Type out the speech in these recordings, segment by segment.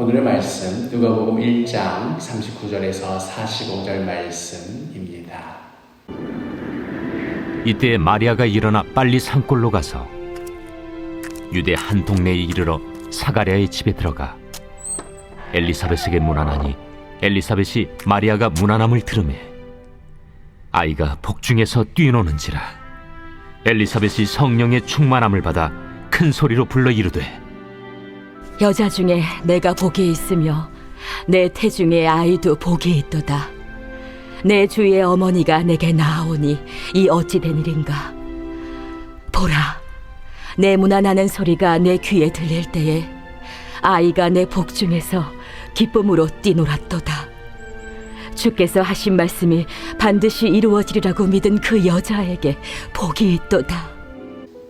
오늘의 말씀 누가복음 1장 39절에서 45절 말씀입니다. 이때 마리아가 일어나 빨리 산골로 가서 유대 한 동네에 이르러 사가랴의 집에 들어가 엘리사벳에게 문안하니 엘리사벳이 마리아가 문안함을 들으매 아이가 복중에서 뛰노는지라 엘리사벳이 성령의 충만함을 받아 큰 소리로 불러 이르되 여자 중에 내가 복이 있으며 내 태중에 아이도 복이 있도다. 내 주의 어머니가 내게 나아오니 이 어찌 된 일인가? 보라, 내 무난하는 소리가 내 귀에 들릴 때에 아이가 내 복 중에서 기쁨으로 뛰놀았도다. 주께서 하신 말씀이 반드시 이루어지리라고 믿은 그 여자에게 복이 있도다.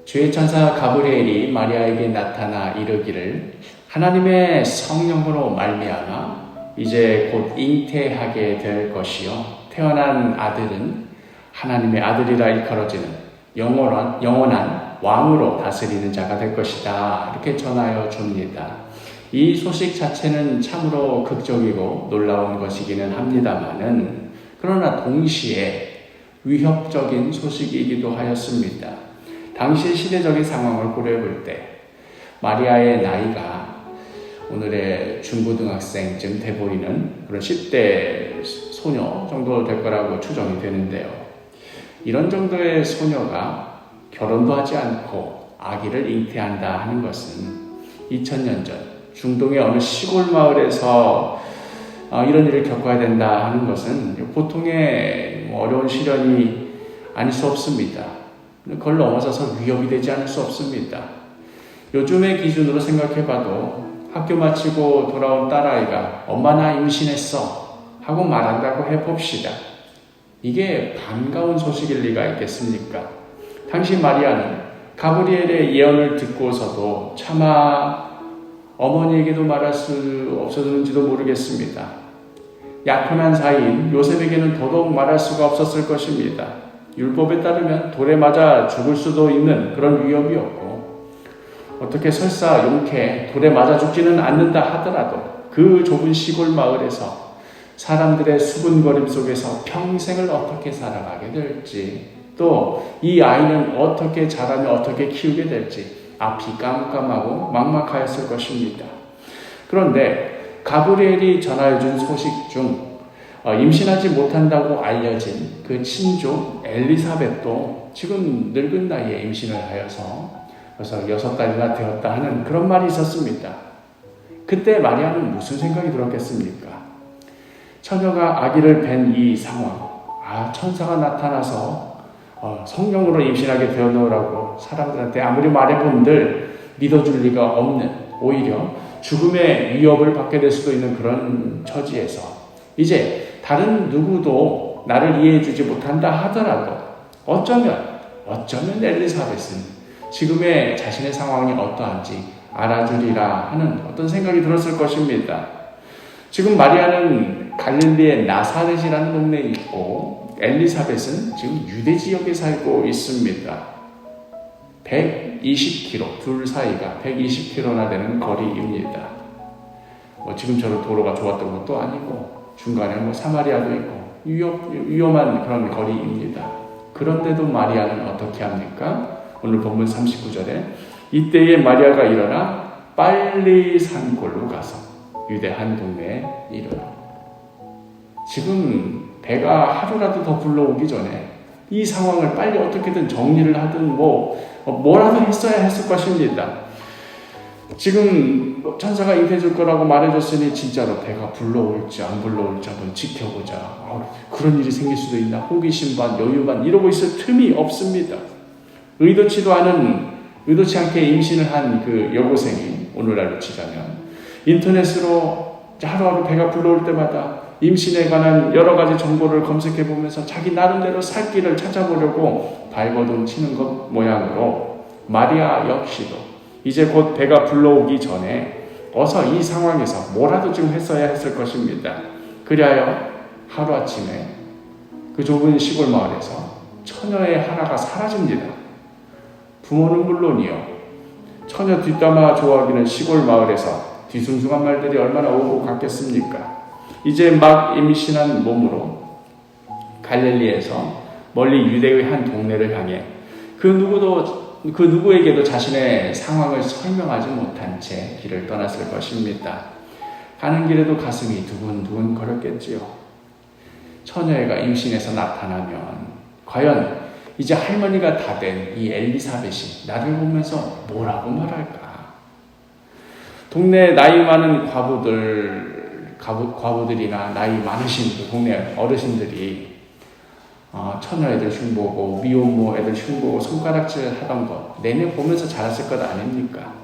주의 천사 가브리엘이 마리아에게 나타나 이르기를 하나님의 성령으로 말미암아 이제 곧 잉태하게 될 것이요 태어난 아들은 하나님의 아들이라 일컬어지는 영원한 영원한 왕으로 다스리는 자가 될 것이다 이렇게 전하여 줍니다. 이 소식 자체는 참으로 극적이고 놀라운 것이기는 합니다만은 그러나 동시에 위협적인 소식이기도 하였습니다. 당시 시대적인 상황을 고려해 볼 때 마리아의 나이가 오늘의 중고등학생쯤 돼 보이는 그런 10대 소녀 정도 될 거라고 추정이 되는데요. 이런 정도의 소녀가 결혼도 하지 않고 아기를 잉태한다 하는 것은 2000년 전 중동의 어느 시골 마을에서 어, 이런 일을 겪어야 된다 하는 것은 보통의 뭐 어려운 시련이 아닐 수 없습니다. 그걸 넘어서서 위협이 되지 않을 수 없습니다. 요즘의 기준으로 생각해봐도 학교 마치고 돌아온 딸아이가 엄마 나 임신했어 하고 말한다고 해봅시다. 이게 반가운 소식일 리가 있겠습니까? 당시 마리아는 가브리엘의 예언을 듣고서도 차마 어머니에게도 말할 수 없었는지도 모르겠습니다. 약혼한 사이인 요셉에게는 더더욱 말할 수가 없었을 것입니다. 율법에 따르면 돌에 맞아 죽을 수도 있는 그런 위협이었고 어떻게 설사 용케 돌에 맞아 죽지는 않는다 하더라도 그 좁은 시골 마을에서 사람들의 수군거림 속에서 평생을 어떻게 살아가게 될지 또 이 아이는 어떻게 자라며 어떻게 키우게 될지 앞이 깜깜하고 막막하였을 것입니다. 그런데 가브리엘이 전하여준 소식 중 어, 임신하지 못한다고 알려진 그 친족 엘리사벳도 지금 늙은 나이에 임신을 하여서 그래서 여섯 달이나 되었다 하는 그런 말이 있었습니다. 그때 마리아는 무슨 생각이 들었겠습니까? 처녀가 아기를 뵌 이 상황, 아 천사가 나타나서 어, 성령으로 임신하게 되었노라고 사람들한테 아무리 말해본들 믿어줄 리가 없는 오히려 죽음의 위협을 받게 될 수도 있는 그런 처지에서 이제 다른 누구도 나를 이해해주지 못한다 하더라도 어쩌면 어쩌면 엘리사벳은 지금의 자신의 상황이 어떠한지 알아주리라 하는 어떤 생각이 들었을 것입니다. 지금 마리아는 갈릴리의 나사렛이라는 동네에 있고 엘리사벳은 지금 유대 지역에 살고 있습니다. 120km 둘 사이가 120km나 되는 거리입니다. 뭐 지금처럼 도로가 좋았던 것도 아니고 중간에 뭐 사마리아도 있고 위험, 위험한 그런 거리입니다. 그런데도 마리아는 어떻게 합니까? 오늘 본문 39절에 이때에 마리아가 일어나 빨리 산골로 가서 유대 한 동네에 이르러 지금 배가 하루라도 더 불러오기 전에 이 상황을 빨리 어떻게든 정리를 하든 뭐 뭐라도 했어야 했을 것입니다. 지금 천사가 임해줄 거라고 말해줬으니 진짜로 배가 불러올지 안 불러올지 한번 지켜보자. 아, 그런 일이 생길 수도 있나? 호기심 반, 여유 반 이러고 있을 틈이 없습니다. 의도치도 않은 의도치 않게 임신을 한 그 여고생이 오늘날로 치자면 인터넷으로 하루하루 배가 불러올 때마다 임신에 관한 여러 가지 정보를 검색해 보면서 자기 나름대로 살 길을 찾아보려고 발버둥 치는 것 모양으로 마리아 역시도 이제 곧 배가 불러오기 전에 어서 이 상황에서 뭐라도 좀 했어야 했을 것입니다. 그리하여 하루아침에 그 좁은 시골 마을에서 처녀의 하나가 사라집니다. 부모는 물론이요. 처녀 뒷담화 좋아하기는 시골 마을에서 뒤숭숭한 말들이 얼마나 오고 갔겠습니까? 이제 막 임신한 몸으로 갈릴리에서 멀리 유대의 한 동네를 향해 그 누구도 그 누구에게도 자신의 상황을 설명하지 못한 채 길을 떠났을 것입니다. 가는 길에도 가슴이 두근두근 거렸겠지요. 처녀애가 임신해서 나타나면 과연 이제 할머니가 다 된 이 엘리사벳이 나를 보면서 뭐라고 말할까? 동네 나이 많은 과부들, 과부, 과부들이나 나이 많으신 그 동네 어르신들이 어, 처녀 애들 흉보고 미혼모 애들 흉보고 손가락질 하던 거 내내 보면서 자랐을 것 아닙니까?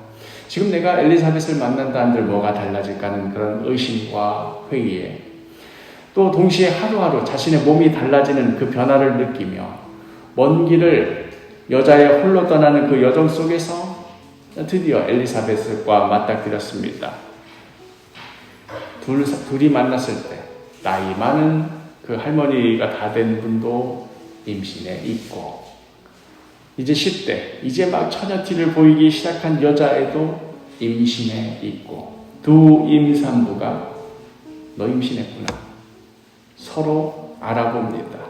지금 내가 엘리사벳을 만난다 한들 뭐가 달라질까는 그런 의심과 회의에 또 동시에 하루하루 자신의 몸이 달라지는 그 변화를 느끼며 먼 길을 여자의 홀로 떠나는 그 여정 속에서 드디어 엘리사벳과 맞닥뜨렸습니다. 둘, 둘이 만났을 때 나이 많은 그 할머니가 다 된 분도 임신에 있고 이제 10대 이제 막 처녀티를 보이기 시작한 여자애도 임신에 있고 두 임산부가 너 임신했구나 서로 알아봅니다.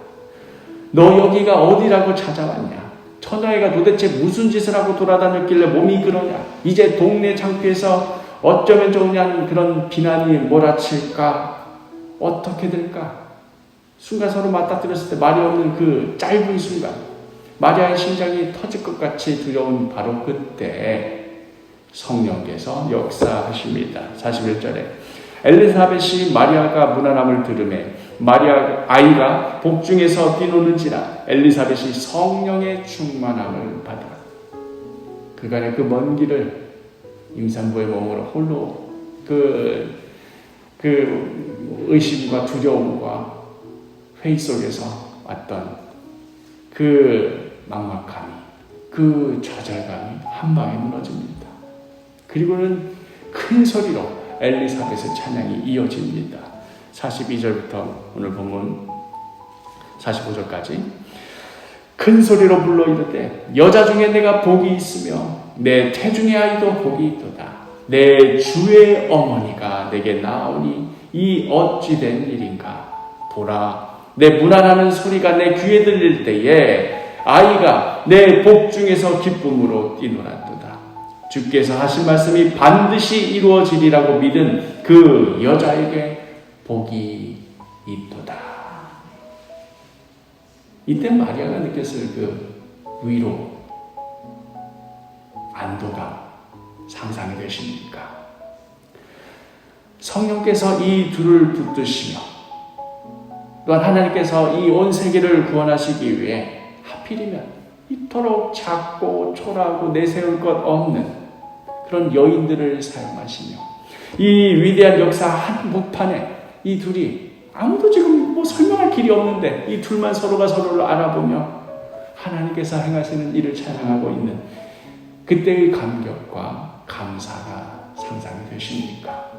너 여기가 어디라고 찾아왔냐? 처녀애가 도대체 무슨 짓을 하고 돌아다녔길래 몸이 그러냐? 이제 동네 창피해서 어쩌면 좋으냐는 그런 비난이 몰아칠까? 어떻게 될까? 순간 서로 맞닥뜨렸을 때 말이 없는 그 짧은 순간 마리아의 심장이 터질 것 같이 두려운 바로 그때 성령께서 역사하십니다. 41절에 엘리사벳이 마리아가 무난함을 들음에 마리아 아이가 복중에서 뛰노는지라 엘리사벳이 성령의 충만함을 받아 그간의 그 먼 길을 임산부의 몸으로 홀로 그, 그 의심과 두려움과 회의 속에서 왔던 그 막막함이 그 좌절감이 한 방에 무너집니다. 그리고는 큰 소리로 엘리사벳의 찬양이 이어집니다. 42절부터 오늘 본문 45절까지 큰 소리로 불러 이르되 여자 중에 내가 복이 있으며 내 태중의 아이도 복이 있도다. 내 주의 어머니가 내게 나오니 이 어찌 된 일인가 보라 내 무난하는 소리가 내 귀에 들릴 때에 아이가 내 복 중에서 기쁨으로 뛰놀았도다. 주께서 하신 말씀이 반드시 이루어지리라고 믿은 그 여자에게 복이 있도다. 이때 마리아가 느꼈을 그 위로, 안도감 상상이 되십니까? 성령께서 이 둘을 붙드시며 또한 하나님께서 이 온 세계를 구원하시기 위해 하필이면 이토록 작고 초라하고 내세울 것 없는 그런 여인들을 사용하시며 이 위대한 역사 한복판에 이 둘이 아무도 지금 뭐 설명할 길이 없는데 이 둘만 서로가 서로를 알아보며 하나님께서 행하시는 일을 찬양하고 있는 그때의 감격과 감사가 상상이 되십니까?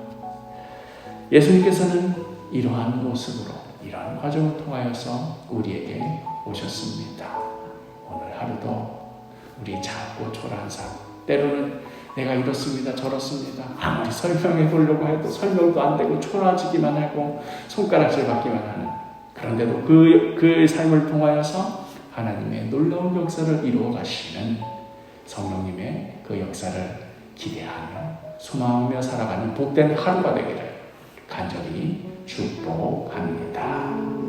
예수님께서는 이러한 모습으로 이러한 과정을 통하여서 우리에게 오셨습니다. 오늘 하루도 우리 작고 초라한 삶, 때로는 내가 이렇습니다, 저렇습니다. 아무리 설명해 보려고 해도 설명도 안 되고 초라지기만 하고 손가락질 받기만 하는 그런데도 그, 그 삶을 통하여서 하나님의 놀라운 역사를 이루어 가시는 성령님의 그 역사를 기대하며 소망하며 살아가는 복된 하루가 되기를 간절히 축복합니다.